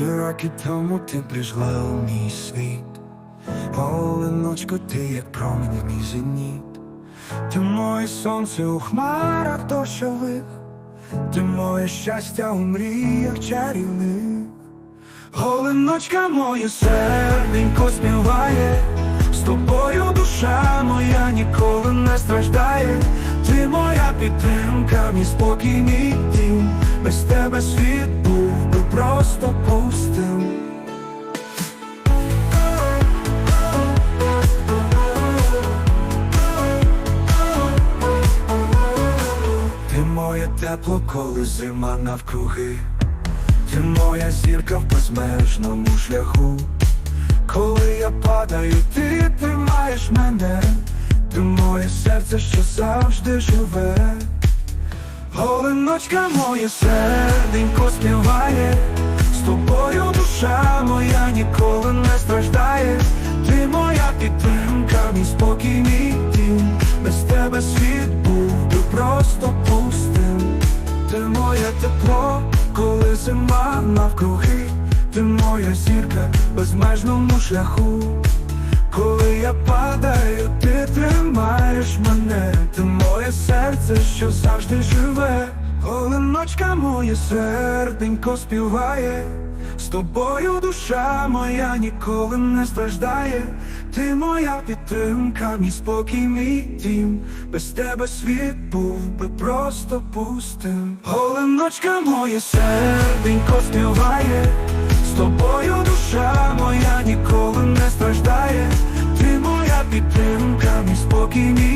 Три роки тому ти прийшла у мій світ, Оленочко, ти як промінь мій зеніт, ти моє сонце у хмарах дощових, ти моє щастя у мріях чарівних. Оленочка моє серденько співає, з тобою душа моя ніколи не страждає, ти моя підтримка, мій спокій, мій дім, без тебе світ був просто пустим. Ти моє тепло, коли зима навкруги. Ти моя зірка в безмежному шляху. Коли я падаю, ти тримаєш мене, ти моє серце, що завжди живе. Оленочка моє серденько співає, з тобою душа моя ніколи не страждає. Ти моя підтримка, мій спокій, мій дім, без тебе світ був би просто пустим. Ти моє тепло, коли зима навкруги, ти моя зірка безмежному шляху. Серце, що завжди живе. Оленочка моє серденько співає, з тобою душа моя ніколи не страждає. Ти моя підтримка, мій спокій, мій дім, без тебе світ був би просто пустим. Оленочка моє серденько співає, з тобою душа моя ніколи не страждає. Ти моя підтримка, мій спокій, мій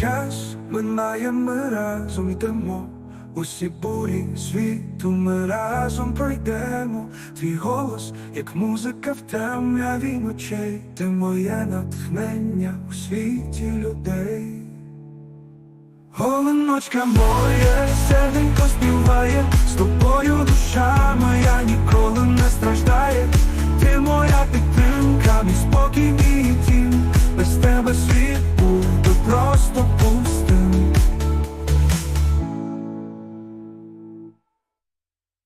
час минає, ми разом йдемо, усі бурі світу ми разом пройдемо. Твій голос, як музика в темряві ночей, ти моє натхнення у світі людей. Голеночка моє, серденько співає, з тобою душа моя ніколи не страждає, ти моя підтримка, мій спокій.